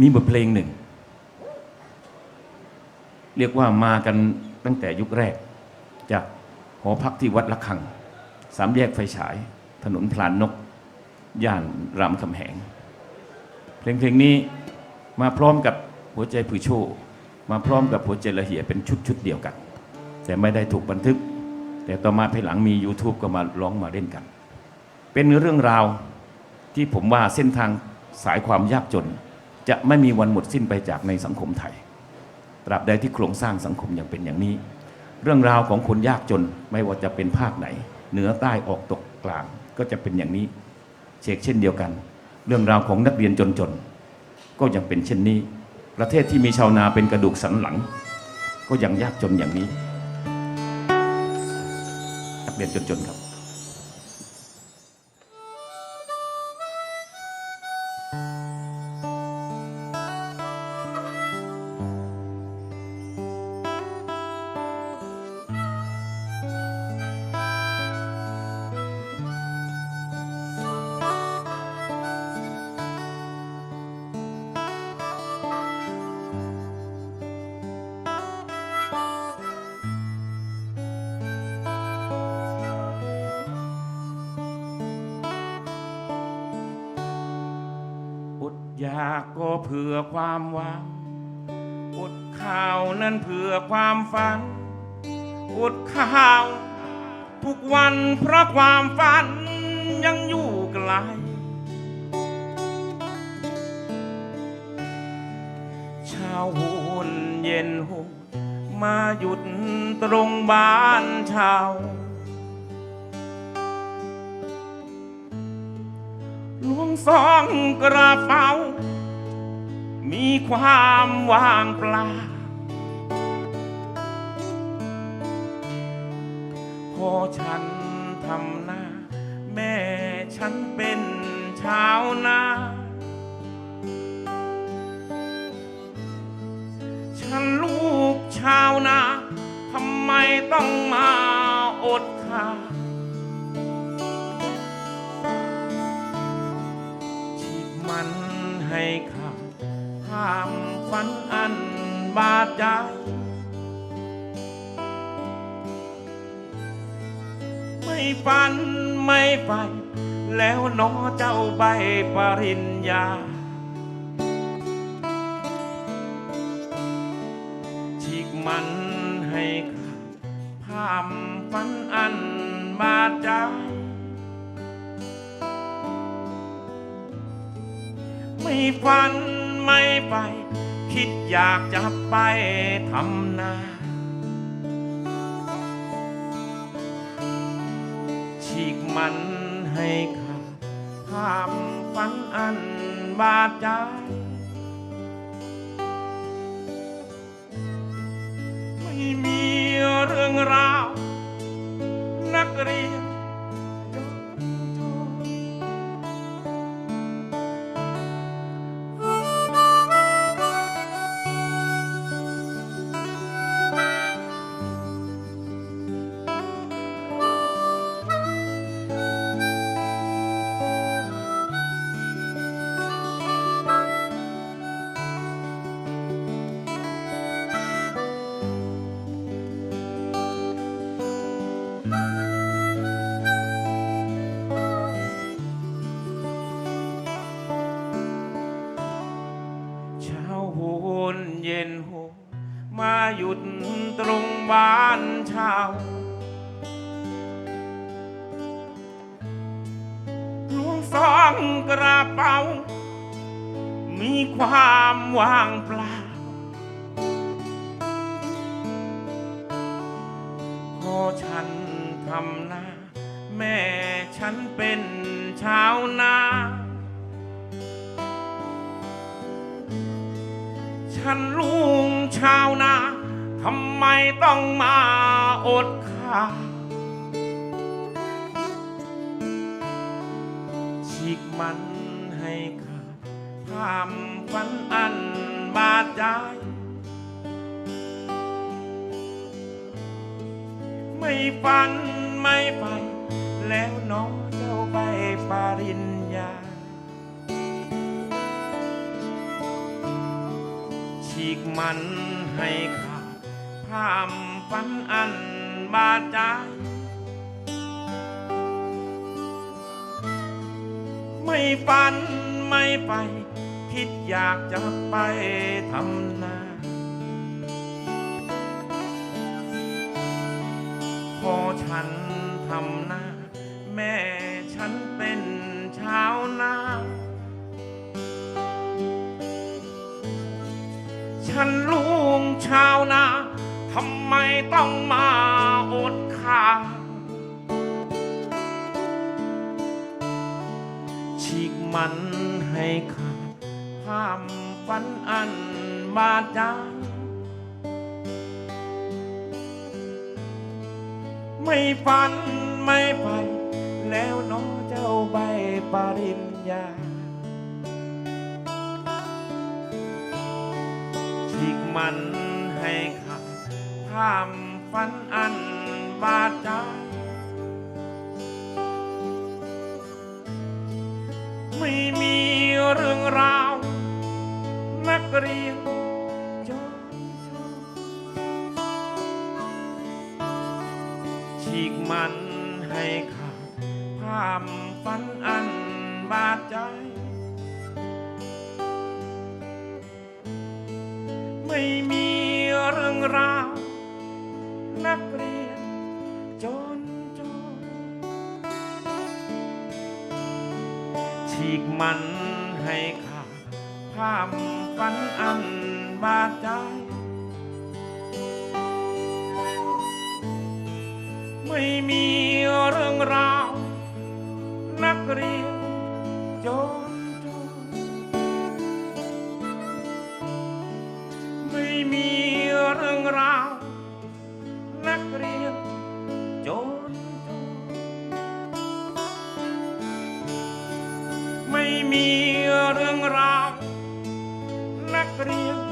มีบทเพลงหนึ่ง เรียกว่ามากันตั้งแต่ยุคแรก จากหอพักที่วัดละคัง สามแยกไฟฉาย ถนนพลานนก ย่านรามคำแหง เพลงเพลงนี้มาพร้อมกับหัวใจผือโชว์มาพร้อมกับหัวใจละเหียเป็นชุดชุดเดียวกัน แต่ไม่ได้ถูกบันทึก แต่ต่อมาภายหลังมี YouTube ก็มาร้องมาเล่นกัน เป็นเรื่องราวที่ผมว่าเส้นทางสายความยากจน จะไม่มีวันหมดสิ้นไปจากในสังคมไทย ตราบใดที่โครงสร้างสังคมยังเป็นอย่างนี้ เรื่องราวของคนยากจนไม่ว่าจะเป็นภาคไหน เหนือใต้ออกตกกลางก็จะเป็นอย่างนี้ เชกเช่นเดียวกัน เรื่องราวของนักเรียนจนๆก็ยังเป็นเช่นนี้ ประเทศที่มีชาวนาเป็นกระดูกสันหลัง ก็ยังยากจนอย่างนี้ นักเรียนจนๆครับากก็เพื่อความหวังอดข้าวนั้นเพื่อความฝันอดข้าว ทุกวันเพราะความฝันยังอยู่ไกล เช้าหุ่นเย็นหุนมาหยุดตรงบ้านเชาวหลวงสองกระเป๋า มีความว่างเปล่าพอฉันทำหน้า แม่ฉันเป็นชาวนาฉันลูกชาวนาทำไมต้องมาอดข้าว ความฝันอันบาดใจ ไม่ฝันไม่ไป แล้วหนอเจ้าใบปริญญา ฉีกมันให้ขาดภาพฝันอันบาดใจไม่ฝัน ไม่ไป คิดอยากจะไปทำนา ฉีกมันให้ขาดความฝันอันบาดใจไม่มีเรื่องราว นักเรียน นเย็นโหมาหยุดตรงบ้านเช่าลวงสองกระเป๋า มีความว่างเปล่า พอฉันทำหน้า แม่ฉันเป็นชาวนา ฉันลุงชาวนาทำไมต้องมาอดข้าวฉีกมันให้ขาดความฝันอันบาดใจ ไม่ฝันไม่ไป แล้วน้องเจ้าใบปาริญ ฉีกมันให้ขาดพามฝันอันบาดใจไม่ฝันไม่ไป คิดอยากจะไปทำนาพอฉันทำนา แม่ฉันเป็นชาวนา ทำไมต้องมาอดข้าวฉีกมันให้ขาดห้ามฝันอันบาดใจไม่ฝันไม่ไปแล้วน้องเจ้าใบปริญญาฉีกมันให้ขา ดห้ามฝันอันบาดใจ ไม่มีเรื่องราว นักเรียนจนฉีกมันให้ขาดภาพฝันอันบาดใจไม่มีเรื่องราว มันให้ขาดภาพฝันอันบาดใจไม่มีเรื่องราว นักเรียนจน Gabriel.